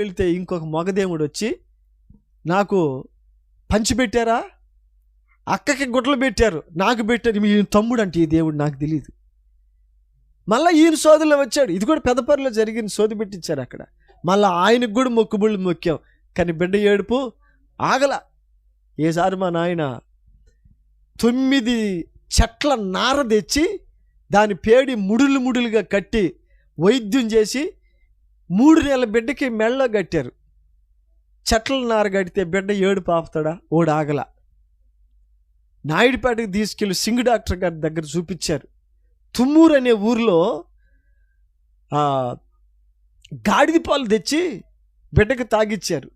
వెళ్తే ఇంకొక మగదేవుడు వచ్చి నాకు పంచిపెట్టారా అక్కకి గుడ్లు పెట్టారు. నాకు పెట్టారు. మీ తమ్ముడు అంటే ఈ దేవుడు నాకు తెలియదు మళ్ళీ ఈయన సోదరులో వచ్చాడు ఇది కూడా పెదపరిలో జరిగిన సోది పెట్టించారు అక్కడ. మళ్ళీ ఆయనకు కూడా మొక్కుబుళ్ళు మొక్కాం. కానీ బిడ్డ ఏడుపు ఆగల. ఏసారి మా నాయన తొమ్మిది చెట్ల నార తెచ్చి దాని పేడి ముడులు ముడులుగా కట్టి వైద్యం చేసి మూడు నెలల బిడ్డకి మెళ్ళ కట్టారు. చెట్ల నార కడితే బిడ్డ ఏడు పాపుతాడా ఓడు ఆగల. నాయుడుపేటకి తీసుకెళ్ళి సింగ్ డాక్టర్ గారి దగ్గర చూపించారు. తుమ్మూరు అనే ఊరిలో గాడిద పాలు తెచ్చి బిడ్డకి తాగిచ్చారు.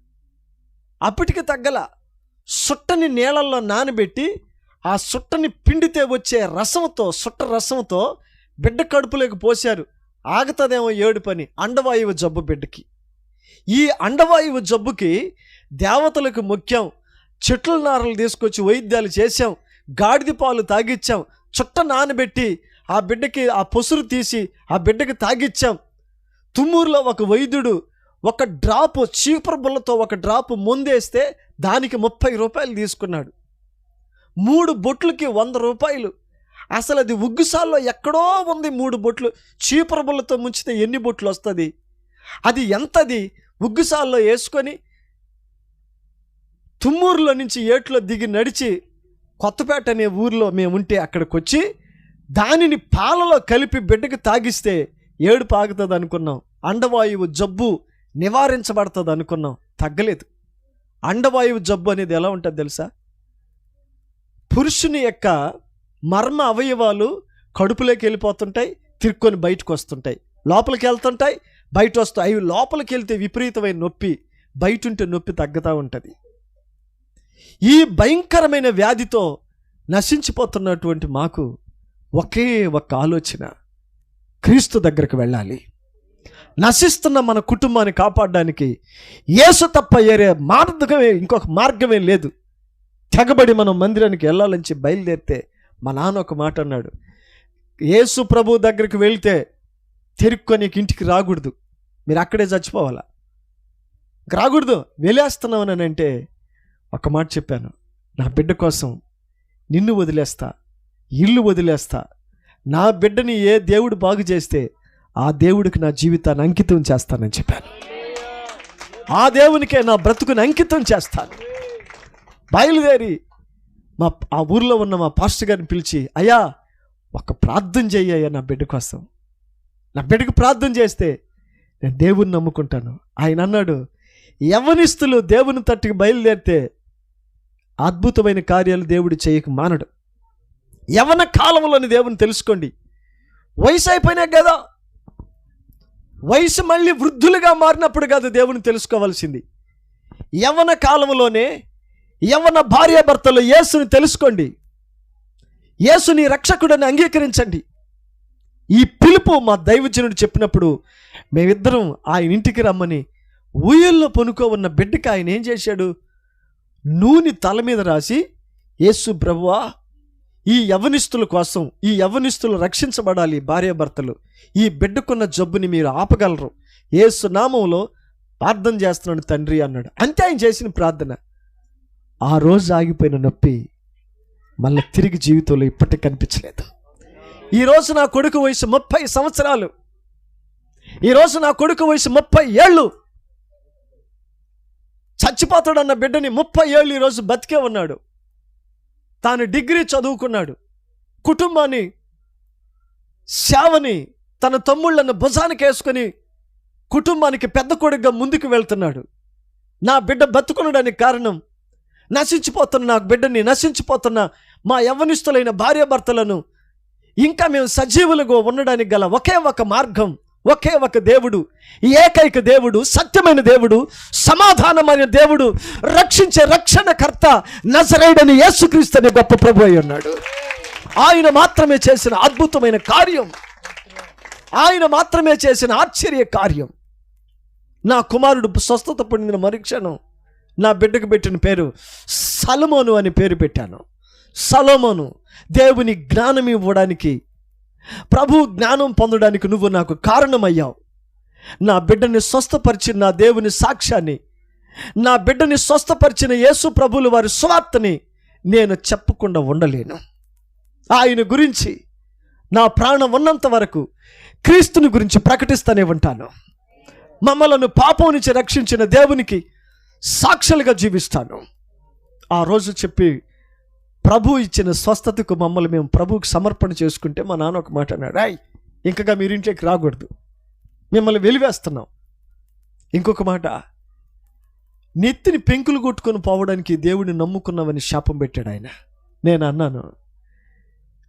అప్పటికి తగ్గల. సుట్టని నీళ్ళల్లో నానబెట్టి ఆ సుట్టని పిండితే వచ్చే రసంతో సుట్ట రసంతో బిడ్డ కడుపులోకి పోశారు. ఆగుతుందేమో ఏడు పని అండవాయువు జబ్బు బిడ్డకి. ఈ అండవాయువు జబ్బుకి దేవతలకు ముఖ్యం చెట్ల నారలు తీసుకొచ్చి వైద్యాలు చేసాం గాడిద పాలు తాగిచ్చాం చుట్ట నానబెట్టి ఆ బిడ్డకి ఆ పొసురు తీసి ఆ బిడ్డకి తాగిచ్చాం. తుమ్మూరులో ఒక వైద్యుడు ఒక డ్రాపు చీపురు బుల్లతో ఒక డ్రాపు ముందేస్తే దానికి ముప్పై రూపాయలు తీసుకున్నాడు. మూడు బొట్లకి వంద రూపాయలు అసలు అది ఉగ్గుసాల్లో ఎక్కడో ఉంది మూడు బొట్లు. చీపురు బుల్లతో ముంచితే ఎన్ని బొట్లు వస్తుంది? అది ఎంతది? ఉగ్గుసాల్లో వేసుకొని తుమ్మూరులో నుంచి ఏట్లో దిగి నడిచి కొత్తపేట అనే ఊరిలో మేము ఉంటే అక్కడికి వచ్చి దానిని పాలలో కలిపి బిడ్డకి తాగిస్తే ఏడు పాగుతుంది అనుకున్నాం అండవాయువు జబ్బు నివారించబడుతుంది అనుకున్నాం తగ్గలేదు. అండవాయువు జబ్బు అనేది ఎలా ఉంటుంది తెలుసా? పురుషుని యొక్క మర్మ అవయవాలు కడుపులోకి వెళ్ళిపోతుంటాయి తిరుక్కొని బయటకు వస్తుంటాయి. లోపలికి వెళ్తుంటాయి బయట వస్తాయి. అవి లోపలికి వెళ్తే విపరీతమైన నొప్పి బయట ఉంటే నొప్పి తగ్గుతూ ఉంటుంది. ఈ భయంకరమైన వ్యాధితో నశించిపోతున్నటువంటి మాకు ఒకే ఒక్క ఆలోచన. క్రీస్తు దగ్గరకు వెళ్ళాలి. నశిస్తున్న మన కుటుంబాన్ని కాపాడడానికి యేసు తప్ప ఏరే మార్గమే ఇంకొక మార్గమే లేదు. తెగబడి మనం మందిరానికి వెళ్ళాలని బయలుదేరితే మా నాన్న ఒక మాట అన్నాడు యేసు ప్రభు దగ్గరికి వెళ్తే తెరుక్కొని ఇంటికి రాకూడదు. మీరు అక్కడే చచ్చిపోవాలా? రాకూడదు. వెళ్ళేస్తున్నావు అని అంటే ఒక మాట చెప్పాను నా బిడ్డ కోసం నిన్ను వదిలేస్తా ఇల్లు వదిలేస్తా. నా బిడ్డని ఏ దేవుడు బాగు చేస్తే ఆ దేవుడికి నా జీవితాన్ని అంకితం చేస్తానని చెప్పాను. ఆ దేవునికే నా బ్రతుకుని అంకితం చేస్తాను. బయలుదేరి మా ఆ ఊర్లో ఉన్న మా పాస్టర్ గారిని పిలిచి అయ్యా ఒక ప్రార్థన చెయ్యయ్యా నా బిడ్డ కోసం. నా బిడ్డకు ప్రార్థన చేస్తే నేను దేవుణ్ణి నమ్ముకుంటాను. ఆయన అన్నాడు యవనిస్తులు దేవుని తట్టుకు బయలుదేరితే అద్భుతమైన కార్యాలు దేవుడు చేయక మానడు. యవన కాలంలోని దేవుని తెలుసుకోండి. వయసు అయిపోయినా కదా వయసు మళ్ళీ వృద్ధులుగా మారినప్పుడు కాదు దేవుని తెలుసుకోవాల్సింది. యవన కాలంలోనే యవన భార్యాభర్తలు యేసుని తెలుసుకోండి. యేసుని రక్షకుడని అంగీకరించండి. ఈ పిలుపు మా దైవజనుడు చెప్పినప్పుడు మేమిద్దరం ఆయన ఇంటికి రమ్మని ఊయల్లో పొనుకో ఉన్న బిడ్డకి ఆయన ఏం చేశాడు? నూనె తల మీద రాసి యేసు ప్రభువా ఈ యవనిస్తుల కోసం ఈ యవనిస్తులు రక్షించబడాలి భార్యాభర్తలు ఈ బిడ్డకున్న జబ్బుని మీరు ఆపగలరు. యేసు నామంలో ప్రార్థన చేస్తున్నాడు తండ్రి అన్నాడు. అంతే ఆయన చేసిన ప్రార్థన. ఆ రోజు ఆగిపోయిన నొప్పి మళ్ళీ తిరిగి జీవితంలో ఇప్పటికి కనిపించలేదు. ఈరోజు నా కొడుకు వయసు ముప్పై సంవత్సరాలు. ఈరోజు నా కొడుకు వయసు ముప్పై ఏళ్ళు. చచ్చిపోతాడన్న బిడ్డని ముప్పై ఏళ్ళు ఈరోజు బతికే ఉన్నాడు. తాను డిగ్రీ చదువుకున్నాడు. కుటుంబాన్ని సేవని తన తమ్ముళ్ళను భుజానికి వేసుకొని కుటుంబానికి పెద్ద కొడుకుగా ముందుకు వెళ్తున్నాడు. నా బిడ్డ బతుకునడానికి కారణం నశించిపోతున్న నా బిడ్డని నశించిపోతున్న మా యవ్వనిస్తులైన భార్యాభర్తలను ఇంకా మేము సజీవులుగా ఉండడానికి గల ఒకే ఒక మార్గం ఒకే ఒక దేవుడు ఏకైక దేవుడు సత్యమైన దేవుడు సమాధానమైన దేవుడు రక్షించే రక్షణకర్త నజరైడని యేసుక్రీస్తు అనే గొప్ప ప్రభు అయి ఉన్నాడు. ఆయన మాత్రమే చేసిన అద్భుతమైన కార్యం. ఆయన మాత్రమే చేసిన ఆశ్చర్య కార్యం నా కుమారుడు స్వస్థత పొందిన మరుక్షణం నా బిడ్డకు పెట్టిన పేరు సలమోను అని పేరు పెట్టాను. సలోమోను దేవుని జ్ఞానం ఇవ్వడానికి ప్రభు జ్ఞానం పొందడానికి నువ్వు నాకు కారణమయ్యావు. నా బిడ్డని స్వస్థపరిచిన నా దేవుని సాక్ష్యాన్ని నా బిడ్డని స్వస్థపరిచిన యేసు ప్రభులు వారి స్వార్థని నేను చెప్పకుండా ఉండలేను. ఆయన గురించి నా ప్రాణం ఉన్నంత వరకు క్రీస్తుని గురించి ప్రకటిస్తూనే ఉంటాను. మమ్మలను పాపం నుంచి రక్షించిన దేవునికి సాక్షులుగా జీవిస్తాను. ఆ రోజు చెప్పి ప్రభు ఇచ్చిన స్వస్థతకు మమ్మల్ని మేము ప్రభువుకి సమర్పణ చేసుకుంటే మా నాన్న ఒక మాట అన్నాడు రాయ్ ఇంకగా మీరు ఇంట్లోకి రాకూడదు. మిమ్మల్ని వెలివేస్తున్నాం. ఇంకొక మాట నెత్తిని పెంకులు కొట్టుకొని పోవడానికి దేవుడిని నమ్ముకున్నావని శాపం పెట్టాడు ఆయన. నేను అన్నాను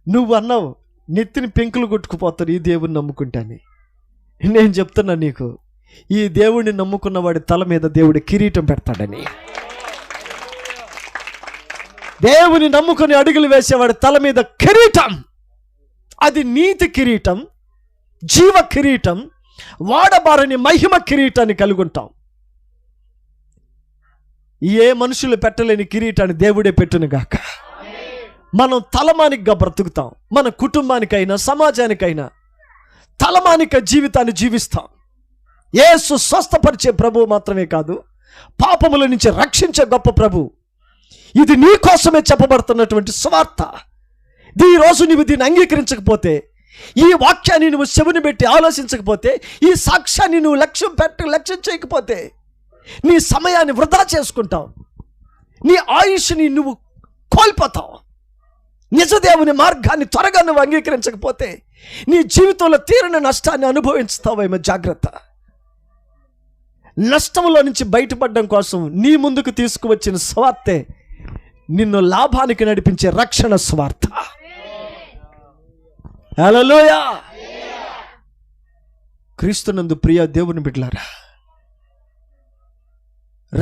నువ్వు అన్నావు నెత్తిని పెంకులు కొట్టుకుపోతారు ఈ దేవుడిని నమ్ముకుంటాని నేను చెప్తున్నా నీకు ఈ దేవుడిని నమ్ముకున్న వాడి తల మీద దేవుడి కిరీటం పెడతాడని. దేవుని నమ్ముకుని అడుగులు వేసేవాడి తల మీద కిరీటం. అది నీతి కిరీటం జీవ కిరీటం వాడబారని మహిమ కిరీటాన్ని కలిగి ఉంటాం. ఏ మనుషులు పెట్టలేని కిరీటాన్ని దేవుడే పెట్టునుగాక మనం తలమానికగా బ్రతుకుతాం. మన కుటుంబానికైనా సమాజానికైనా తలమానిక జీవితాన్ని జీవిస్తాం. ఏసు స్వస్థపరిచే ప్రభువు మాత్రమే కాదు పాపముల నుంచి రక్షించే గొప్ప ప్రభు. ఇది నీ కోసమే చెప్పబడుతున్నటువంటి స్వార్థ ఈరోజు నీవు నువ్వు దీన్ని అంగీకరించకపోతే ఈ వాక్యాన్ని నువ్వు చెవుని పెట్టి ఆలోచించకపోతే ఈ సాక్ష్యాన్ని నువ్వు లక్ష్యం పెట్ట లక్ష్యం చేయకపోతే నీ సమయాన్ని వృధా చేసుకుంటావు. నీ ఆయుష్ని నువ్వు కోల్పోతావు. నిజదేవుని మార్గాన్ని త్వరగా నువ్వు అంగీకరించకపోతే నీ జీవితంలో తీరని నష్టాన్ని అనుభవించుతావేమో జాగ్రత్త. నష్టంలో నుంచి బయటపడడం కోసం నీ ముందుకు తీసుకువచ్చిన స్వార్థే నిన్ను లాభానికి నడిపించే రక్షణ స్వార్థ. హలోయా క్రీస్తునందు ప్రియ దేవుని బిడ్డలారా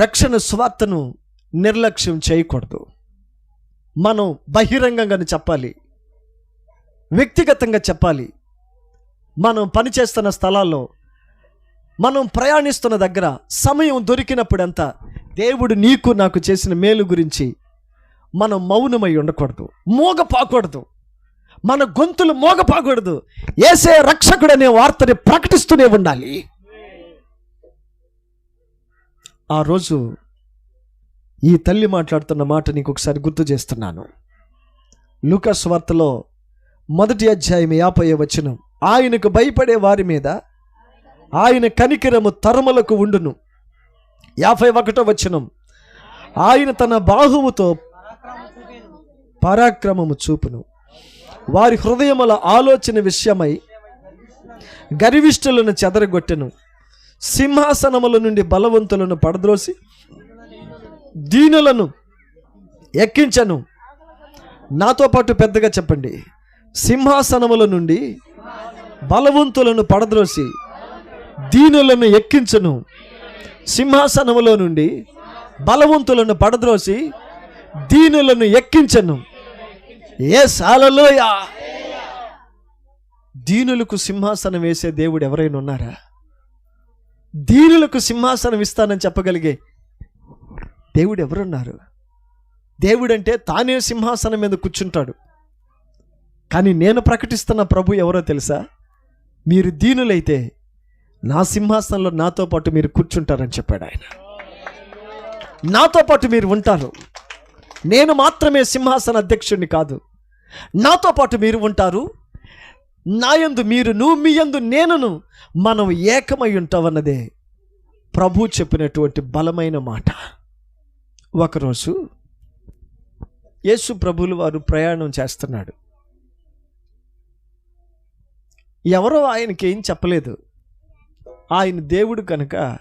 రక్షణ స్వార్థను నిర్లక్ష్యం చేయకూడదు. మనం బహిరంగంగానే చెప్పాలి వ్యక్తిగతంగా చెప్పాలి. మనం పనిచేస్తున్న స్థలాల్లో మనం ప్రయాణిస్తున్న దగ్గర సమయం దొరికినప్పుడంతా దేవుడు నీకు నాకు చేసిన మేలు గురించి మనం మౌనమై ఉండకూడదు మోగపాకూడదు. మన గొంతులు మోగపాకూడదు. ఏసే రక్షకుడు అనే వార్తని ప్రకటిస్తూనే ఉండాలి. ఆ రోజు ఈ తల్లి మాట్లాడుతున్న మాట నీకు ఒకసారి గుర్తు చేస్తున్నాను. లూకాస్ వార్తలో మొదటి అధ్యాయం యాభై వచ్చిన ఆయనకు భయపడే వారి మీద ఆయన కనికిరము తరములకు ఉండును. యాభై ఒకటో వచనం. ఆయన తన బాహువుతో పరాక్రమము చూపును. వారి హృదయముల ఆలోచన విషయమై గరివిష్ఠులను చెదరగొట్టెను. సింహాసనముల నుండి బలవంతులను పడద్రోసి దీనులను ఎక్కించను. నాతో పాటు పెద్దగా చెప్పండి. సింహాసనముల నుండి బలవంతులను పడద్రోసి దీనులను ఎక్కించను. సింహాసనములో నుండి బలవంతులను పడద్రోసి దీనులను ఎక్కించను. ఏ సాలలోయా దీనులకు సింహాసనం వేసే దేవుడు ఎవరైనా ఉన్నారా? దీనులకు సింహాసనం ఇస్తానని చెప్పగలిగే దేవుడు ఎవరున్నారు? దేవుడంటే తానే సింహాసనం మీద కూర్చుంటాడు. కానీ నేను ప్రకటిస్తున్న ప్రభు ఎవరో తెలుసా? మీరు దీనులైతే నా సింహాసనంలో నాతో పాటు మీరు కూర్చుంటారని చెప్పాడు ఆయన. నాతో పాటు మీరు ఉంటారు. నేను మాత్రమే సింహాసన అధ్యక్షుడిని కాదు. నాతో పాటు మీరు ఉంటారు. నాయందు మీరు నువ్వు మీ యందు నేనును మనం ఏకమై ఉంటామన్నదే ప్రభు చెప్పినటువంటి బలమైన మాట. ఒకరోజు యేసు ప్రభులు వారు ప్రయాణం చేస్తున్నాడు. ఎవరో ఆయనకి ఏం చెప్పలేదు. ఆయన దేవుడు కనుక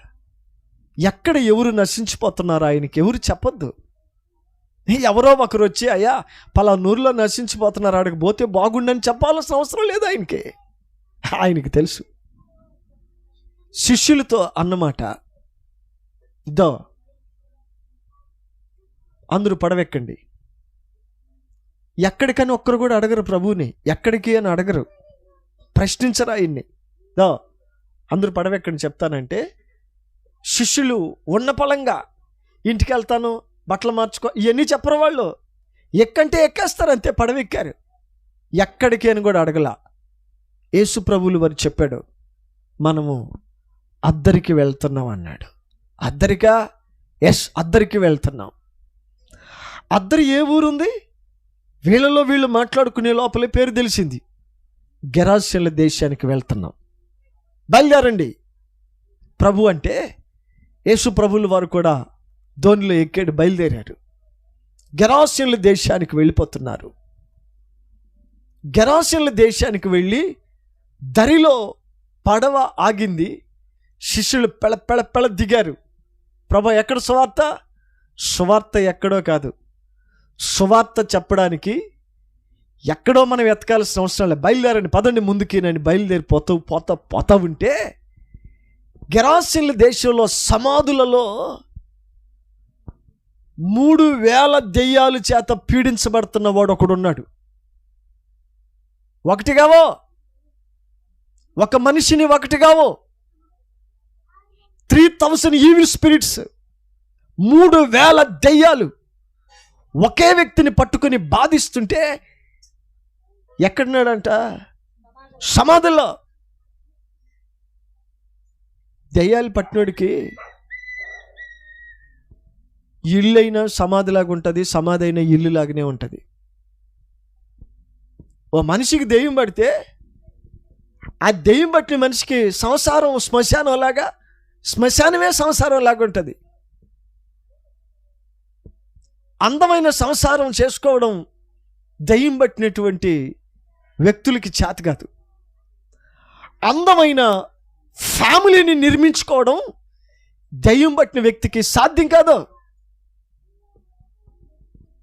ఎక్కడ ఎవరు నశించిపోతున్నారు ఆయనకి ఎవరు చెప్పొద్దు. ఎవరో ఒకరు వచ్చి అయ్యా పలానూరులో నశించిపోతున్నారు ఆడికి పోతే బాగుండని చెప్పాల్సిన అవసరం లేదు ఆయనకి. ఆయనకి తెలుసు. శిష్యులతో అన్నమాట దో అందరూ పడవెక్కండి. ఎక్కడికని ఒక్కరు కూడా అడగరు ప్రభువుని ఎక్కడికి అని అడగరు. ప్రశ్నించరా ఆయన్ని. దో అందరూ పడవెక్కని చెప్తానంటే శిష్యులు ఉన్న పొలంగా ఇంటికి వెళ్తాను బట్టలు మార్చుకో ఇవన్నీ చెప్పరు వాళ్ళు. ఎక్కంటే ఎక్కేస్తారు అంతే పడవెక్కారు ఎక్కడికి అని కూడా అడగల. యేసు ప్రభువులు వారు చెప్పాడు మనము అద్దరికి వెళ్తున్నాం అన్నాడు. అద్దరికా? ఎస్ అద్దరికి వెళ్తున్నాం. అద్దరి ఏ ఊరుంది? వీళ్ళలో వీళ్ళు మాట్లాడుకునే లోపలే పేరు తెలిసింది. గెరాసియన్ల దేశానికి వెళ్తున్నాం. బయలుదేరండి. ప్రభు అంటే యేసు ప్రభులు వారు కూడా ధోనిలో ఎక్కాడు బయలుదేరారు. గెరాసియన్ల దేశానికి వెళ్ళిపోతున్నారు. గెరాసియన్ల దేశానికి వెళ్ళి దరిలో పడవ ఆగింది. శిష్యులు పెళ పెళ పెళ దిగారు. ప్రభు ఎక్కడ సువార్త? సువార్త ఎక్కడో కాదు. సువార్త చెప్పడానికి ఎక్కడో మనం వెతకాల్సిన అవసరం లేదు. బయలుదేరండి పదండి ముందుకి నేను బయలుదేరి పోతూ పోతా పోతా ఉంటే గెరాసిన్ల దేశంలో సమాధులలో మూడు వేల దెయ్యాలు చేత పీడించబడుతున్న వాడు ఒకడున్నాడు. ఒకటిగావో ఒక మనిషిని ఒకటిగావో త్రీ థౌసండ్ ఈవిల్ స్పిరిట్స్ మూడు వేల దెయ్యాలు ఒకే వ్యక్తిని పట్టుకుని బాధిస్తుంటే ఎక్కడున్నాడంట? సమాధుల్లో. దెయ్యాలు పట్టినోడికి ఇల్లు అయినా సమాధిలాగా ఉంటుంది సమాధి అయినా ఇల్లు లాగానే ఉంటుంది. ఓ మనిషికి దెయ్యం పడితే ఆ దెయ్యం పట్టిన మనిషికి సంసారం శ్మశానం లాగా శ్మశానమే సంసారం లాగా ఉంటుంది. అందమైన సంసారం చేసుకోవడం దయ్యం పట్టినటువంటి వ్యక్తులకి చేత కాదు. అందమైన ఫ్యామిలీని నిర్మించుకోవడం దయ్యం పట్టిన వ్యక్తికి సాధ్యం కాదు.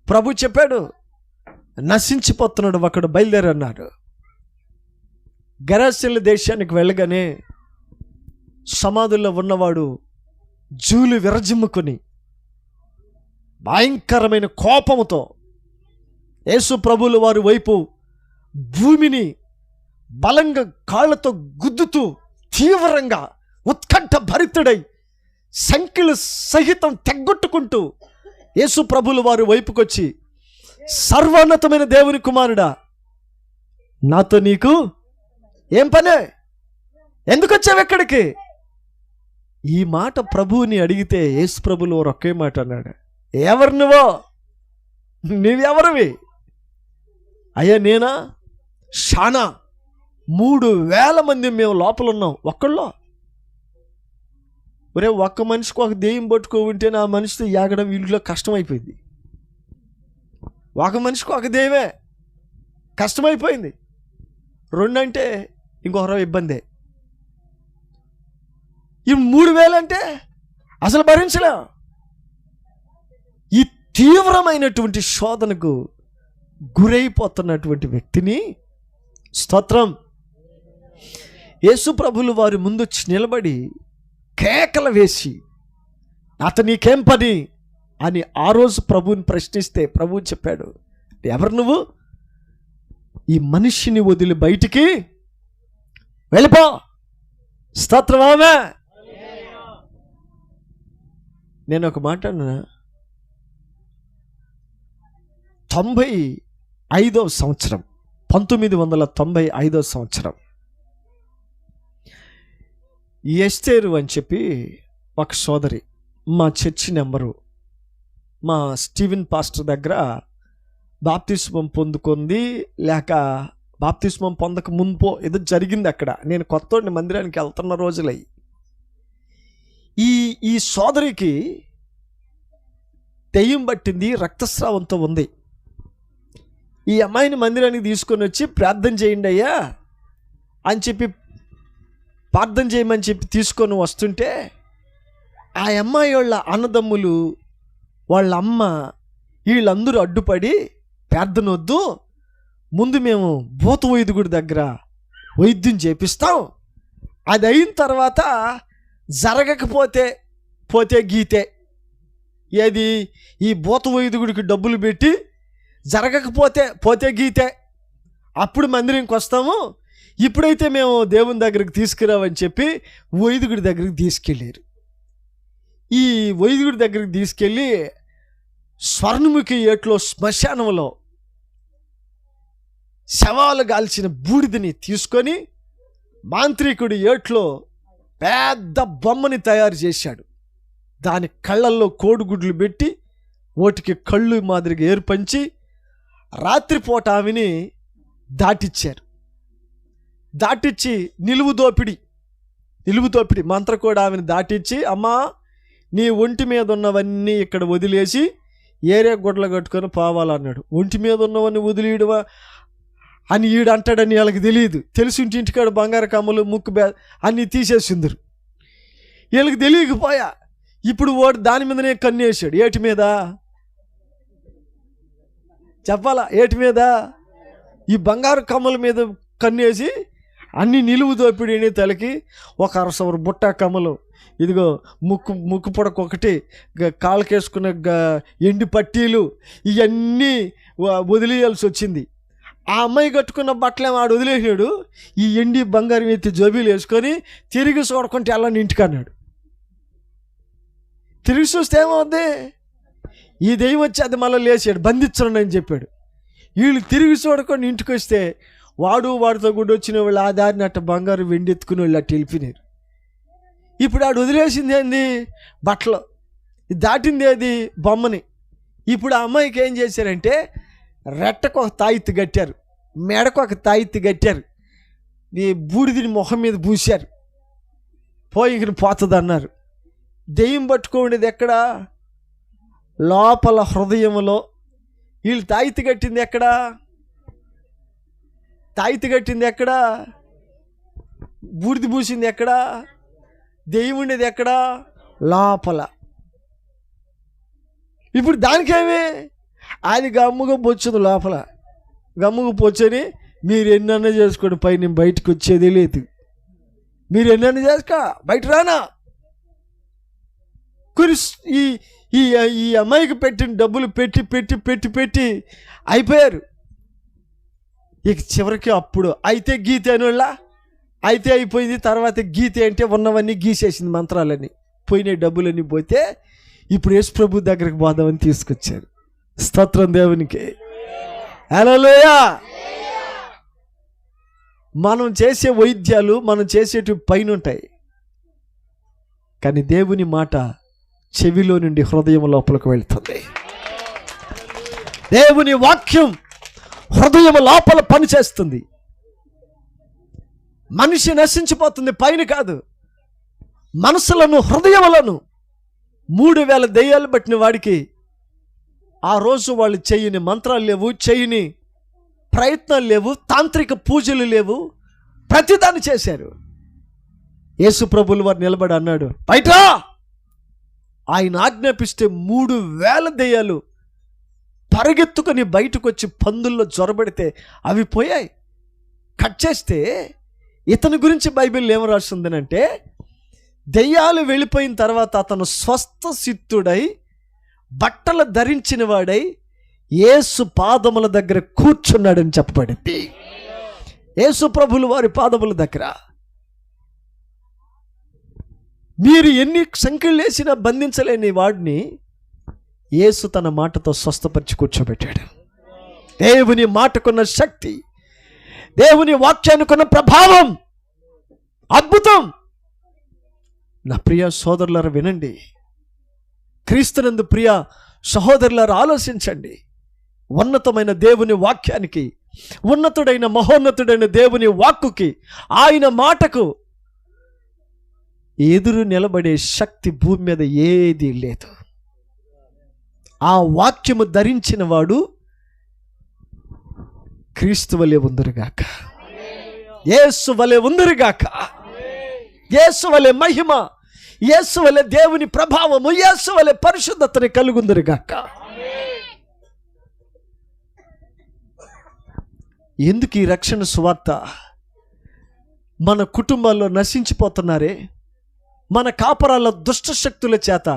ప్రభు చెప్పాడు నశించిపోతున్నాడు ఒకడు బయలుదేరన్నాడు. గరాసిల దేశానికి వెళ్ళగానే సమాధుల్లో ఉన్నవాడు జూలు విరజిమ్ముకొని భయంకరమైన కోపముతో యేసు ప్రభుల వారి వైపు భూమిని బలంగా కాళ్ళతో గుద్దుతూ తీవ్రంగా ఉత్కంఠ భరితుడై సంఖ్యలు సహితం తెగ్గొట్టుకుంటూ యేసు ప్రభులు వారి వైపుకొచ్చి సర్వోన్నతమైన దేవుని కుమారుడా నాతో నీకు ఏం పనే? ఎందుకు వచ్చావు ఎక్కడికి? ఈ మాట ప్రభువుని అడిగితే యేసు ప్రభులు వారు ఒకే మాట అన్నాడు ఎవరు నువ్వో? నువ్వెవరివి అయ్యా నేనా? షానా మూడు వేల మంది మేము లోపల ఉన్నాం ఒక్కళ్ళో. ఒరే ఒక్క మనిషికి ఒక దెయ్యం పట్టుకో ఉంటే నా మనిషితో యాగడం వీళ్ళలో కష్టమైపోయింది. ఒక మనిషికి ఒక దెయ్యమే కష్టమైపోయింది. రెండంటే ఇంకొకరో ఇబ్బందే. ఈ మూడు వేలంటే అసలు భరించలేం. ఈ తీవ్రమైనటువంటి శోధనకు గురైపోతున్నటువంటి వ్యక్తిని స్తోత్రం. యేసు ప్రభులు వారి ముందు నిలబడి కేకలు వేసి నాతో నీకేం పని? అని ఆ రోజు ప్రభువుని ప్రశ్నిస్తే ప్రభువు చెప్పాడు ఎవరు నువ్వు? ఈ మనిషిని వదిలి బయటికి వెళ్ళిపో. స్తోత్రం ఆమె. నేను ఒక మాట అన్నా తొంభై ఐదవ సంవత్సరం. పంతొమ్మిది వందల తొంభై ఐదో సంవత్సరం. ఎస్తేరు అని చెప్పి ఒక సోదరి మా చర్చి నెంబరు మా స్టీవెన్ పాస్టర్ దగ్గర బాప్తిస్మం పొందుకుంది లేక బాప్తిస్మం పొందక ముందు ఏదో జరిగింది అక్కడ. నేను కొత్త మందిరానికి వెళ్తున్న రోజులై. ఈ ఈ సోదరికి దెయ్యం పట్టింది రక్తస్రావంతో ఉంది. ఈ అమ్మాయిని మందిరానికి తీసుకొని వచ్చి ప్రార్థన చేయండి అయ్యా అని చెప్పి ప్రార్థన చేయమని చెప్పి తీసుకొని వస్తుంటే ఆ అమ్మాయి వాళ్ళ అన్నదమ్ములు వాళ్ళ అమ్మ వీళ్ళందరూ అడ్డుపడి ప్రార్థన వద్దు ముందు మేము భూత వైద్యుడి దగ్గర వైద్యం చేపిస్తాం. అది అయిన తర్వాత జరగకపోతే పోతే గీతే. ఏది? ఈ భూత వైద్యుడికి డబ్బులు పెట్టి జరగకపోతే పోతే గీతే అప్పుడు మందిరంకి వస్తాము ఇప్పుడైతే మేము దేవుని దగ్గరికి తీసుకురావని చెప్పి వైదికుడి దగ్గరికి తీసుకెళ్ళారు. ఈ వైదికుడి దగ్గరికి తీసుకెళ్ళి స్వర్ణముఖి ఏట్లో శ్మశానంలో శవాలు గాల్చిన బూడిదని తీసుకొని మాంత్రికుడి ఏట్లో పెద్ద బొమ్మని తయారు చేశాడు. దాని కళ్ళల్లో కోడిగుడ్లు పెట్టి ఓటికి కళ్ళు మాదిరిగా ఏర్పంచి రాత్రిపూట ఆమెని దాటిచ్చారు. దాటిచ్చి నిలువు దోపిడి నిలువు దోపిడి మంత్ర కూడా ఆమెను దాటిచ్చి అమ్మా నీ ఒంటి మీద ఉన్నవన్నీ ఇక్కడ వదిలేసి ఏరే గుడ్లు కట్టుకొని పోవాలన్నాడు ఒంటి మీద ఉన్నవన్నీ వదిలేయడమా అని ఈడు అంటాడని వాళ్ళకి తెలియదు. తెలిసి ఉంటే ఇంటికాడ బంగారు కమ్మలు ముక్కు బే అన్నీ తీసేసిందరు. వీళ్ళకి తెలియకపోయా ఇప్పుడు వాడు దాని మీదనే కన్నేసాడు ఏటి మీద? చెప్పాలా ఏటి మీద ఈ బంగారు కమ్మల మీద కన్నేసి అన్ని నిలువు దోపిడీని తలకి. ఒక అరసవరు బుట్ట కమ్మలు. ఇదిగో ముక్కు ముక్కు పొడక ఒకటి కాళ్ళకేసుకున్న గ- ఎండి పట్టీలు ఇవన్నీ వ- వదిలేయాల్సి వచ్చింది. ఆ అమ్మాయి కట్టుకున్న బట్టలేమో ఆడు వదిలేసినాడు. ఈ ఎండి బంగారం ఎత్తి జోబీలు వేసుకొని తిరిగి చూడకుంటే వెళ్ళని ఇంటికన్నాడు తిరిగి చూస్తే ఏమవుద్ది? ఈ దెయ్యం వచ్చి అది మళ్ళీ లేచాడు బంధించండి అని చెప్పాడు. వీళ్ళు తిరిగి చూడకుండా ఇంటికి వస్తే వాడు వాడితో కూడా వచ్చిన వాళ్ళు ఆ దారిని అట్ట బంగారు వెండి ఎత్తుకుని వాళ్ళు అట్ట వెళ్ళిపోయినారు. ఇప్పుడు ఆడు వదిలేసింది ఏంది? బట్టలు. దాటింది ఏది? బొమ్మని. ఇప్పుడు ఆ అమ్మాయికి ఏం చేశారంటే రెట్టకు ఒక తాయిత్తు కట్టారు. మెడకు ఒక తాయిత్తు కట్టారు. ఈ బూడిదిని మొహం మీద పూశారు. పోయి ఇంక పోతుంది అన్నారు దెయ్యం పట్టుకోండిది ఎక్కడ? లోపల హృదయంలో వీళ్ళు తాయితి కట్టింది ఎక్కడ? తాయితి కట్టింది ఎక్కడ? బూడిది పూసింది ఎక్కడ? దెయ్యం ఉండేది ఎక్కడ? లోపల. ఇప్పుడు దానికేమి? అది గమ్ముగా పొచ్చింది లోపల. గమ్ముగా పొచ్చని మీరు ఎన్నన్నా చేసుకోండి పై నేను బయటకు వచ్చేది లేదు. మీరు ఎన్నన్నా చేసుకో బయట రానా? కొన్ని ఈ ఈ ఈ అమ్మాయికి పెట్టిన డబ్బులు పెట్టి పెట్టి పెట్టి పెట్టి అయిపోయారు. ఇక చివరికి అప్పుడు అయితే గీత వాళ్ళ అయితే అయిపోయింది. తర్వాత గీత అంటే ఉన్నవన్నీ గీసేసింది మంత్రాలని పోయిన డబ్బులన్నీ పోతే ఇప్పుడు యేసు ప్రభు దగ్గరికి పోదామని తీసుకొచ్చారు. స్తోత్రం దేవునికి. హలోయా మనం చేసే వైద్యాలు మనం చేసేటివి పైన ఉంటాయి కానీ దేవుని మాట చెవిలో నుండి హృదయం లోపలికి వెళ్తుంది. దేవుని వాక్యం హృదయం లోపల పనిచేస్తుంది. మనిషి నశించిపోతుంది పైన కాదు. మనసులను హృదయములను మూడు వేల దెయ్యాలు పట్టిన వాడికి ఆ రోజు వాళ్ళు చేయని మంత్రాలు లేవు చేయని ప్రయత్నాలు లేవు తాంత్రిక పూజలు లేవు ప్రతిదాన్ని చేశారు. యేసు ప్రభులు వారు నిలబడి అన్నాడు బయట ఆయన ఆజ్ఞాపిస్తే మూడు వేల దెయ్యాలు పరిగెత్తుకొని బయటకు వచ్చి పందుల్లో జ్వరబడితే అవి పోయాయి. కట్ చేస్తే ఇతని గురించి బైబిల్ ఏం రాస్తుందనంటే దెయ్యాలు వెళ్ళిపోయిన తర్వాత అతను స్వస్థ సిద్ధుడై బట్టలు ధరించిన వాడై ఏసు పాదముల దగ్గర కూర్చున్నాడని చెప్పబడింది. ఏసు ప్రభులు వారి పాదముల దగ్గర మీరు ఎన్ని సంఖ్యలు వేసినా బంధించలేని వాడిని యేసు తన మాటతో స్వస్థపరిచి కూర్చోబెట్టాడు. దేవుని మాటకున్న శక్తి దేవుని వాక్యానికున్న ప్రభావం అద్భుతం. నా ప్రియ సోదరులారా వినండి. క్రీస్తునందు ప్రియ సహోదరులారా ఆలోచించండి. ఉన్నతమైన దేవుని వాక్యానికి ఉన్నతుడైన మహోన్నతుడైన దేవుని వాక్కుకి ఆయన మాటకు ఎదురు నిలబడే శక్తి భూమి మీద ఏది లేదు. ఆ వాక్యము ధరించిన వాడు క్రీస్తు వలె ఉందరుగాక. యేసు వలె ఉందరుగాక. యేసు వలె మహిమ. యేసు వలె దేవుని ప్రభావము. యేసు వలె పరిశుద్ధతని కలుగుందరుగాక. ఎందుకు ఈ రక్షణ సువార్త మన కుటుంబాల్లో నశించిపోతున్నారే? మన కాపరాల దుష్ట శక్తుల చేత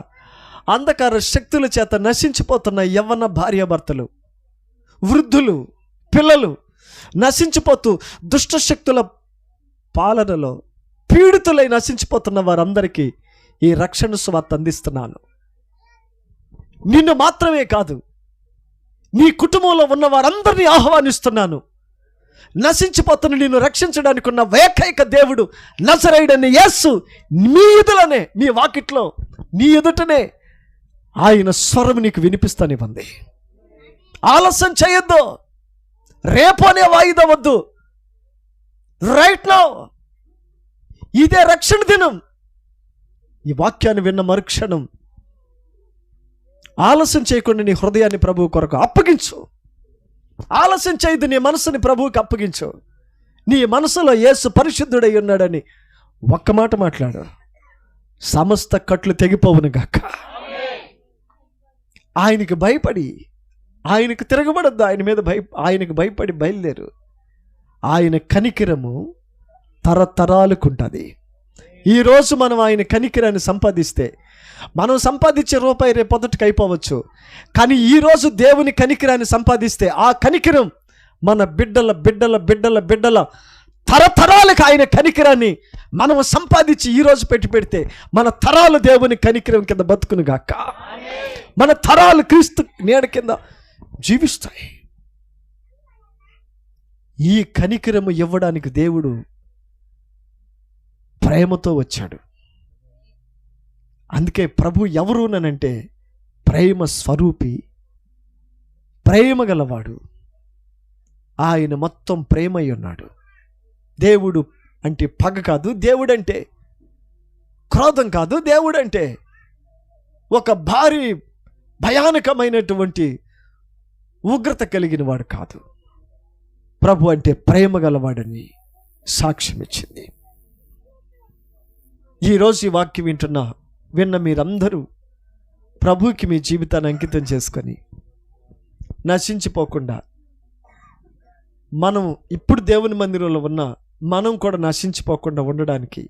అంధకార శక్తుల చేత నశించిపోతున్న యవ్వన భార్యాభర్తలు వృద్ధులు పిల్లలు నశించిపోతూ దుష్ట శక్తుల పాలనలో పీడితులై నశించిపోతున్న వారందరికీ ఈ రక్షణ స్వార్త అందిస్తున్నాను. నిన్ను మాత్రమే కాదు నీ కుటుంబంలో ఉన్న వారందరినీ ఆహ్వానిస్తున్నాను. నశించిపోతున్న నిన్ను రక్షించడానికి ఉన్న ఏకైక దేవుడు నసరైడని యేసు. మీ ఎదులనే నీ వాకిట్లో నీ ఎదుటనే ఆయన స్వరం నీకు వినిపిస్తానివ్వండి ఆలస్యం చేయొద్దు. రేపు అనే వాయిదా వద్దు. Right now. ఇదే రక్షణ దినం. ఈ వాక్యాన్ని విన్న మరుక్షణం. ఆలస్యం చేయకుండా నీ హృదయాన్ని ప్రభువు కొరకు అప్పగించు. ఆలస్యం చేయదు నీ మనసుని ప్రభువుకి అప్పగించు. నీ మనసులో యేసు పరిశుద్ధుడై ఉన్నాడని ఒక్క మాట మాట్లాడు. సమస్త కట్లు తెగిపోవును గాక. ఆయనకి భయపడి ఆయనకు తిరగబడద్దు ఆయన మీద భయ ఆయనకు భయపడి బయలుదేరు. ఆయన కనికిరము తరతరాలకు ఉంటుంది ఈరోజు మనం ఆయన కనికిరాన్ని సంపాదిస్తే మనం సంపాదించే రూపాయి రేపొదటికి అయిపోవచ్చు. కానీ ఈరోజు దేవుని కనికిరాన్ని సంపాదిస్తే ఆ కనికిరం మన బిడ్డల బిడ్డల బిడ్డల బిడ్డల తరతరాలకు ఆయన కనికిరాన్ని మనం సంపాదించి ఈరోజు పెట్టి పెడితే మన తరాలు దేవుని కనికిరం కింద బతుకును గాక. మన తరాలు క్రీస్తు నీడ కింద జీవిస్తాయి. ఈ కనికిరము ఇవ్వడానికి దేవుడు ప్రేమతో వచ్చాడు. అందుకే ప్రభు ఎవరుననంటే ప్రేమ స్వరూపి ప్రేమ గలవాడు. ఆయన మొత్తం ప్రేమై ఉన్నాడు. దేవుడు అంటే పగ కాదు దేవుడంటే క్రోధం కాదు దేవుడంటే ఒక భారీ భయానకమైనటువంటి ఉగ్రత కలిగిన వాడు కాదు. ప్రభు అంటే ప్రేమ గలవాడని సాక్ష్యం ఇచ్చింది ఈరోజు ఈ వాక్యం వింటున్న విన్న మీరందరూ ప్రభుకి మీ జీవితాన్ని అంకితం చేసుకొని నశించిపోకుండా మనం ఇప్పుడు దేవుని మందిరంలో ఉన్న మనం కూడా నశించిపోకుండా ఉండడానికి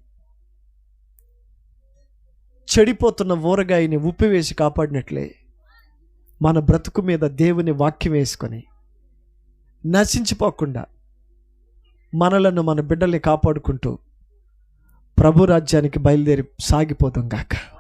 చెడిపోతున్న ఊరగాయని ఉప్పు వేసి కాపాడినట్లే మన బ్రతుకు మీద దేవుని వాక్యం వేసుకొని నశించిపోకుండా మనలను మన బిడ్డల్ని కాపాడుకుంటూ ప్రభు రాజ్యానికి బయలుదేరి సాగిపోదాం గాక.